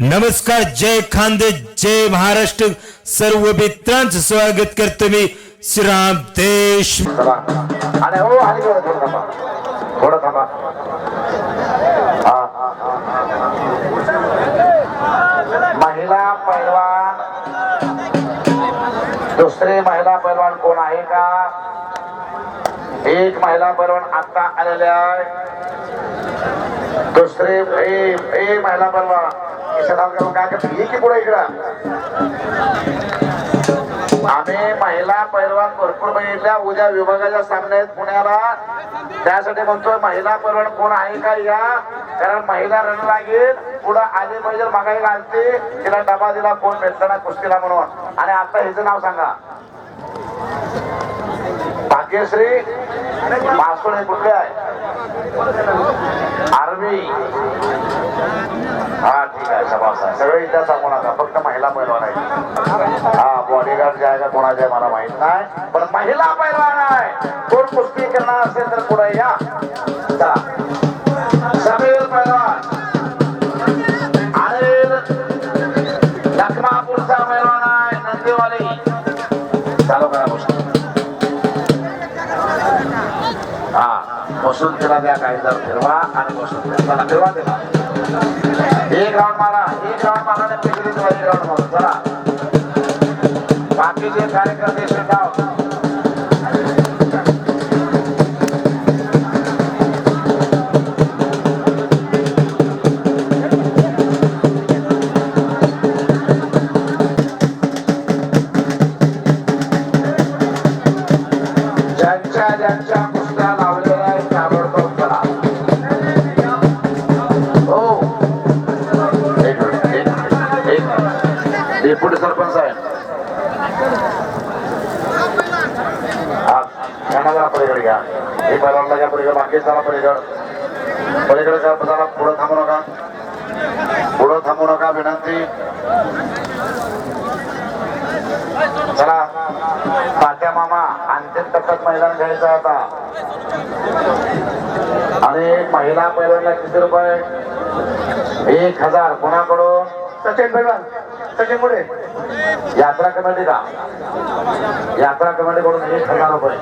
नमस्कार जय खानदे जय महाराष्ट्र. सर्व मित्रांचं स्वागत करतो मी श्रीराम देश. हो, महिला पैलवान. दुसरे महिला पैलवान कोण आहे का? एक महिला पैलवान आता आलेले आहे. दुसरे ए ए महिला पैलवान. ये की पुढे इकडं आम्ही महिला पैलवान भरपूर बघितल्या. उद्या विभागाच्या सामन्यात पुण्याला. त्यासाठी म्हणतोय महिला पैलवान कोण आहे का या? कारण महिला रण लागेल. पुढं आली पाहिजे मागाई घालते. तिला डबा दिला कोण भेटला ना कुस्तीला म्हणून. आणि आता हिचं नाव सांगा. भाग्यश्री मासुळे कुठले आहे? आर्मी. हा ठीक आहे सभासा सगळे इथं सांगू नका फक्त महिला पैलवान आहे हा बॉडीगार्ड जे आहे का कोणाचे मला माहीत नाही. पण महिला पैलवान आहे. कोण कुस्ती करणार असेल तर पुढे या. समीर पैलवान. लखमापूरचा पैलवान आहे नंदीवाली. चालू करा. बसून तिला द्या काही जर फिरवा आणि बसून द्या फिरवा देवा एक राऊंड मारा एक राऊंड मारा पेटली तुम्हाला एक राऊंड मारा. चला. बाकीचे कार्यकर्ते शिकाव विनंती चला तात्या मामा अंतिम टप्प्यात मैदान घ्यायचं आहे आता. आणि महिला पहिल्यांदा किती रुपये? एक हजार कोणाकडून? सचिन पैलवान सचिन पुढे. यात्रा कमिटी का यात्रा कमिटी कडून एक हजार रुपये.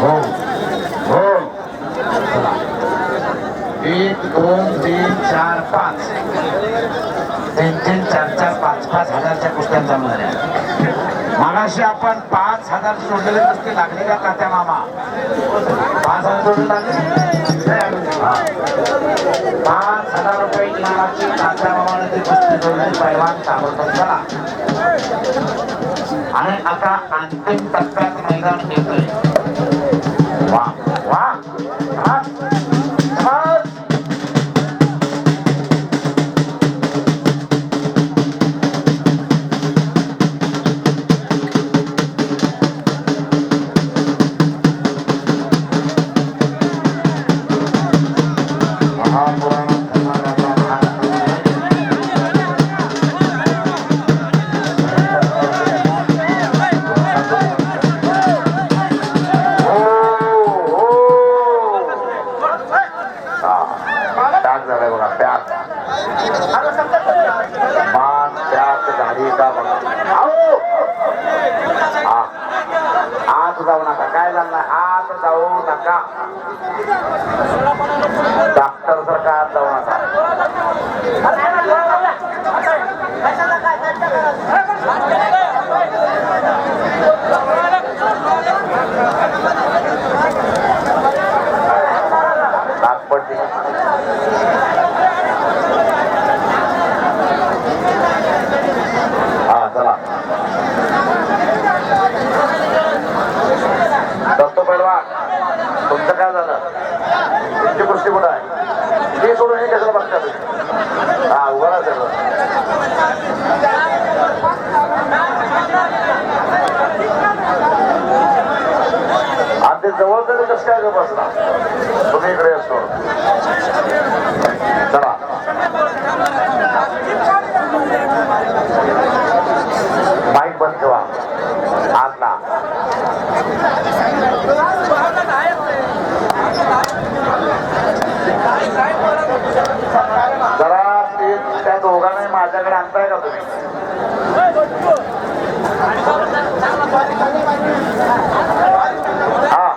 हो हो एक दोन तीन चार पाच. तीन तीन चार चार पाच. पाच हजारच्या कुस्त्या चालू झाल्या मागाशी आपण पाच हजार सोडलेले कुस्ती लागले का तात्या मामा? पाच हजार सोडले लागले? पाच हजार रुपये इनामाची तात्या मामाने ती कुस्ती सोडली पैलवान ताबडतोब झाला आणि आता अंतिम टप्प्यात मैदान येतोय वा नका डॉक्टर सारखा आत जाऊ नका नागपट्टी हा चला दत्तो पैलवान तुमचं काय झालं तुमची गोष्टी कुठं आहे हे सोडून हे कशाला बघता तुम्ही हा उभा राहा सगळं आणि ते जवळ तरी कसं काय गं बसला तुम्ही इकडे असतो चला माईक बंद ठेवा जरा ते त्या दोघांनाही माझ्याकडे आणताय का तुम्ही हा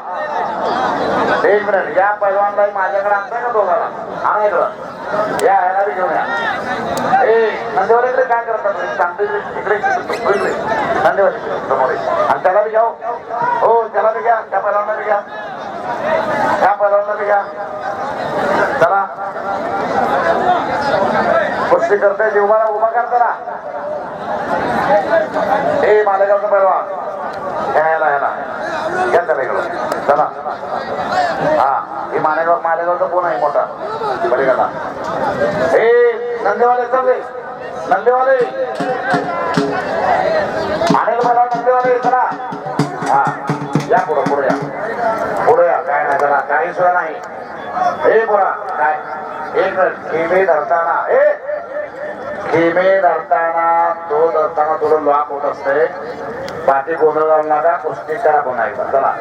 एक मिनिट या पैलवानलाही माझ्याकडे आणताय का दोघाला? आणा इकडं. या ह्याला बी घेऊन या. ए नंदेवाले इकडे काय करतात सांगते इकडे इकडे समोर आणि त्याला बी घ्या हो. हो. त्याला बी घ्या. त्या पैलवानला बी घ्या. त्या पैलवानला बी घ्या. चला. कुस्ती करताय जीवाला उभा कर ए मालेगावचा पैलवान. ह्या ह्याला घ्या त्याला इकडं चला. हा. मालेगाव मालेगावचा कोण आहे मोठा? पलीकडला. ए नंदेवाले चालले नंदेवाले. मानेल मला नंदेवाले चला. हा या पुढं पुढे या. पुढे या. काय नाही चला. काही सुद्धा नाही. हे बोला काय? एक खेमे धरताना. हे खेमे धरताना तो धरताना थोडं लॉक होत असते. पाठी गोंधळ घालू नका पुष्टी करा पुन्हा एकदा. चला.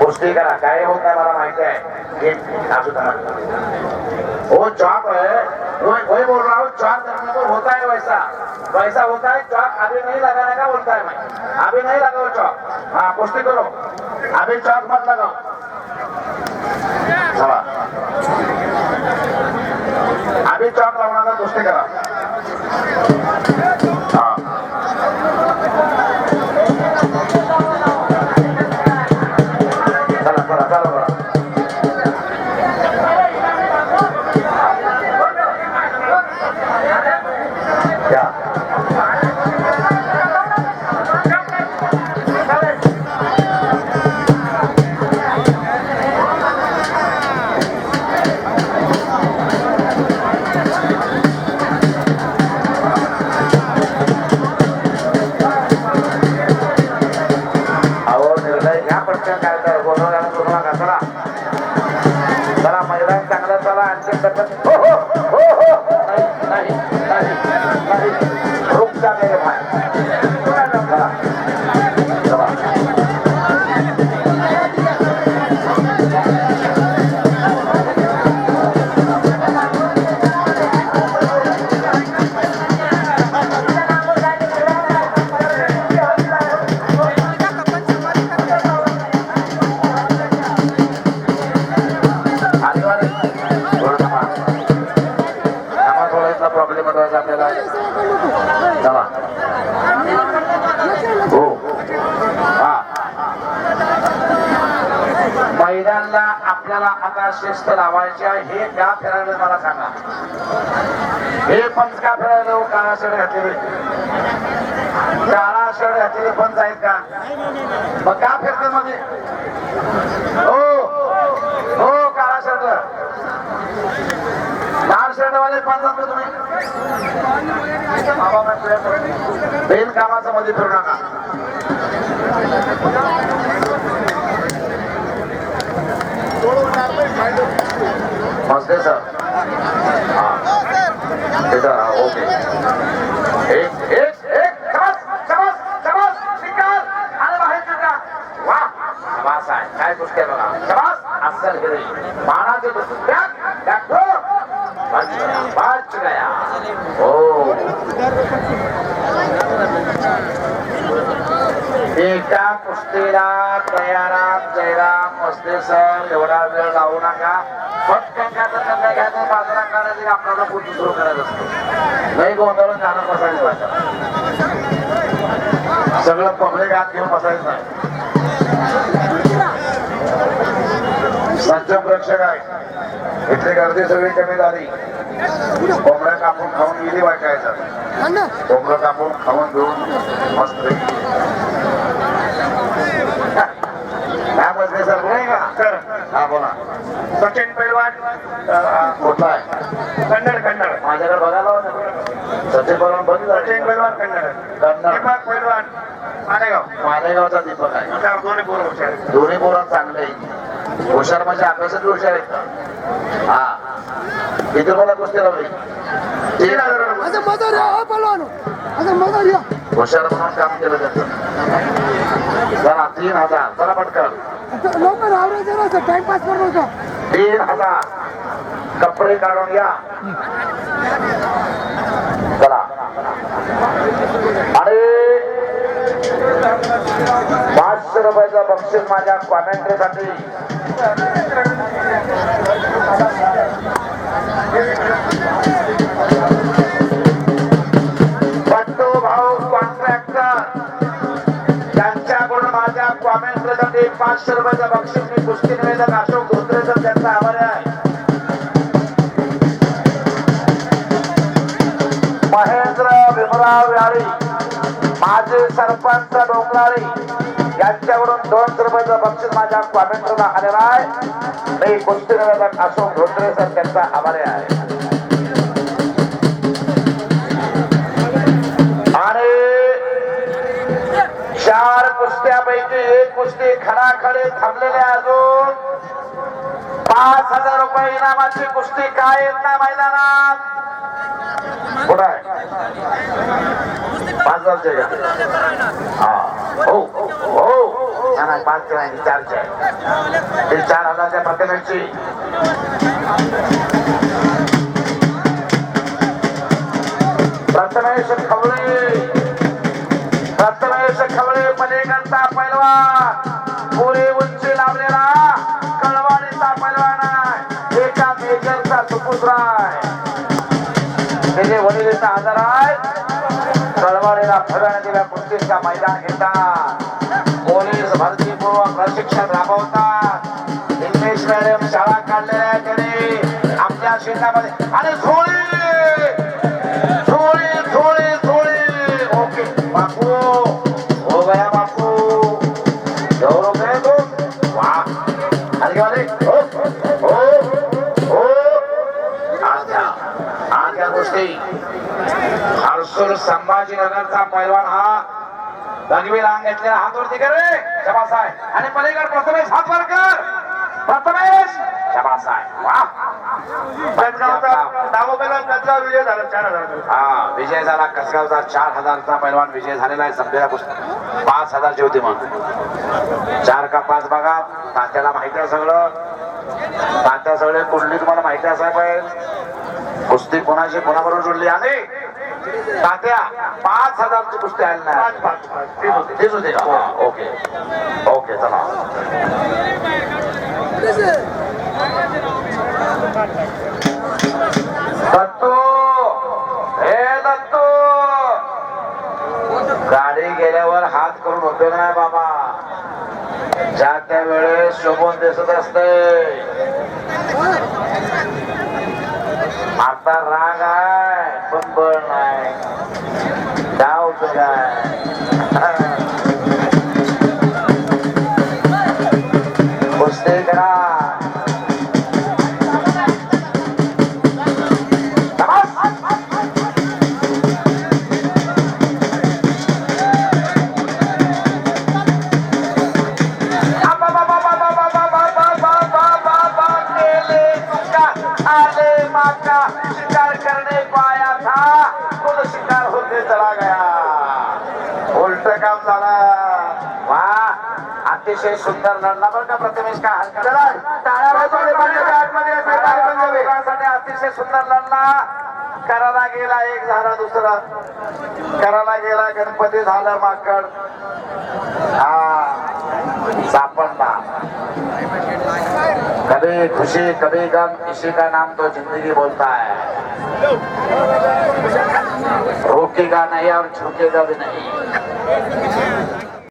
पुष्टी करा. काय होत नाही मला माहिती आहे. गेम असू द्या वो हो, चौक है वो वही बोल रहा हूँ चौक करने को होता है वैसा वैसा होता है चौक अभी नहीं लगाने का बोलता है मैं अभी नहीं लगाओ चौक हाँ करो. अभी चौक मत लगाओ चला. अभी चौक लगाना का करा. Thank you. मैदानला आपल्याला आता शिस्त लावायची आहे हे का फिरायला मला सांगा. हे पंच का फिरायला हो? काळा शर्ट घातलेले. काळा शर्ट घातलेले पंच आहेत का? मग का फिरते मध्ये? हो हो काळा शर्ट. लाल शर्ट वाले पंच का तुम्ही? बेल कामाचा मध्ये फिरू नका. मस्ते सर हा इथं हा ओके एक एक एक शबास शबास शबास निकाल आणि बाहेर निघा वा शबास आहे काय गोष्ट आहे बघा शबास अस्सल गेले बाणाचे दुसरं बॅग बॅग ठो बच गया बच गया हो एका कुस्तीला तयारात जयराम. मस्ते सर एवढा वेळ लावू नका. काय तर निर्णय घ्यायचा बाजूला काढायचं आपल्याला पुढचं सुरू करायचं असतं. नाही गोंधळून जाणं बसायचं. सगळं पब्लिक हात घेऊन बसायचं सज्जन प्रेक्षक आहे इथली गर्दी सगळी कमी झाली. कोंबड्या कापून खाऊन गेली वाटायचं कोंबडं कापून खाऊन घेऊन मस्त काय बसले सर नाही का सर हा बोला सचिन पैलवान कुठला आहे कन्नड कन्नड माझ्याकडे बघायला लावा सचिन बरोबर बघितलं सचिन पैलवान कन्नड कन्नड दीपक पैलवान मालेगाव मालेगावचा दीपक आहे दोन्ही पोरं हुशार दोन्ही पोरं चांगले हुशार म्हणजे अभ्यासात हुशार आहेत का हा किती मला कुस्ती लावली तीन हजार मजा हुशार म्हणून काम केलं त्याचं चला तीन हजार. चला पटकन. लवकर आवरायचं ना टाइमपास करू नका. तीन हजार. कपडे काढून या. चला. आणि पाचशे रुपयाचं बक्षीस माझ्या कॉमेंट्रीसाठी. बट्टू कॉमेंट्रीसाठी पाचशे रुपयाचं बक्षीस मी कुस्ती निवेदक अशोक धोत्रे तर त्यांचा आभार आहे. महेंद्र भीमराव व्याळी माझे सरपंच डोंगराळी यांच्याकडून दोन रुपयाचं बक्षीस माझ्या कॉमेंटरला आलेला आहे. मी कुस्ती निवेदक अशोक धोत्रे सर त्यांचा आभारी आहे. एक खडाखडे थांबलेले अजून. पाच हजार रुपये इनामाची कुस्ती काय येत नाही मैदानात. कुठं आहे? पाच हजार का? हो, हो. हो नाही, नाही, नाही चारचे ते चार हजारच्या प्रतिमेची. प्रथमेश खवळे. प्रथमेश खवळे पलीकडचा पैलवान पुरे उंची लावलेला. कळवाडीचा पैलवान आहे. एका मेजरचा सुपुत्र त्याचे वडिलीचा आधार आहे. कळवाडीला फगाने दिल्या कुस्तीचा मैदान घेतात. पोलीस भरतीपूर्वक प्रशिक्षण राबवतात. इंग्लिश मॅडम शाळा काढलेल्या आहेत त्याने. आपल्या शेतामध्ये. आणि झोळी संभाजीनगरचा पैलवान हा. दगवी रांग घेतलेला हात वरती कर रे. शबास आहे आणि पलीकडे प्रथमेश हात. वर कर प्रथमेश विजय झाला. चार हजार रुपये. हा विजय झाला. कसगावचा चार हजारचा पैलवान विजय झालेला आहे. सध्या पाच हजारची होती मग चार का पाच बघा. तात्याला माहिती आहे सगळं. तात्या सगळे कुंडली तुम्हाला माहिती असाय पाहिजे? कुस्ती कोणाशी कोणाबरोबर जोडली? आणि तात्या पाच हजारची कुस्ती आली नाही तेच होते का? ओके. ओके चला. दत्तू! हे दत्तू! गाडी गेल्यावर हात करून होतो नाही बाबा. ज्या त्या वेळेस शोभून दिसत असते आता राग आहे. Yeah. अतिशय सुंदर लढला बरं का प्रथमेश का साठी अतिशय सुंदर लढला. करायला गेला एक झाला दुसरा. करायला गेला गणपती झाला माकड. हा सापडला. कभी खुशी कभी गम इसी का नाम तो जिंदगी बोलता है. रोकेगा नहीं और झुकेगा भी नहीं.